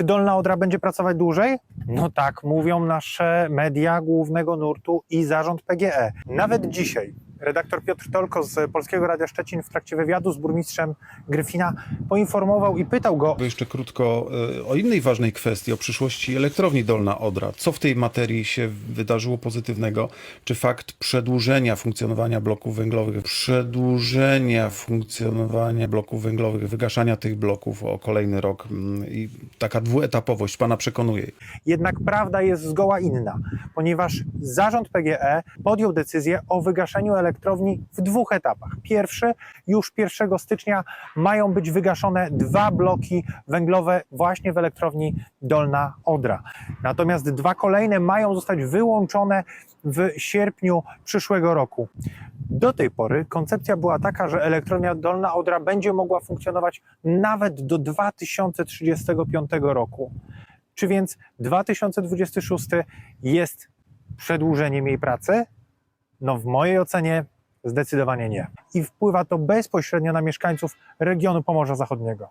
Czy Dolna Odra będzie pracować dłużej? No tak, mówią nasze media głównego nurtu i zarząd PGE. Nawet dzisiaj redaktor Piotr Tolko z Polskiego Radia Szczecin w trakcie wywiadu z burmistrzem Gryfina poinformował i pytał go, Jeszcze krótko e, o innej ważnej kwestii, o przyszłości elektrowni Dolna Odra. Co w tej materii się wydarzyło pozytywnego? Czy fakt przedłużenia funkcjonowania bloków węglowych, przedłużenia funkcjonowania bloków węglowych, wygaszania tych bloków o kolejny rok mm, i taka dwuetapowość Pana przekonuje? Jednak prawda jest zgoła inna, ponieważ zarząd PGE podjął decyzję o wygaszeniu elektrowni w dwóch etapach. Pierwszy, już 1 stycznia mają być wygaszone dwa bloki węglowe właśnie w elektrowni Dolna Odra. Natomiast dwa kolejne mają zostać wyłączone w sierpniu przyszłego roku. Do tej pory koncepcja była taka, że elektrownia Dolna Odra będzie mogła funkcjonować nawet do 2035 roku. Czy więc 2026 jest przedłużeniem jej pracy? No, w mojej ocenie zdecydowanie nie. I wpływa to bezpośrednio na mieszkańców regionu Pomorza Zachodniego.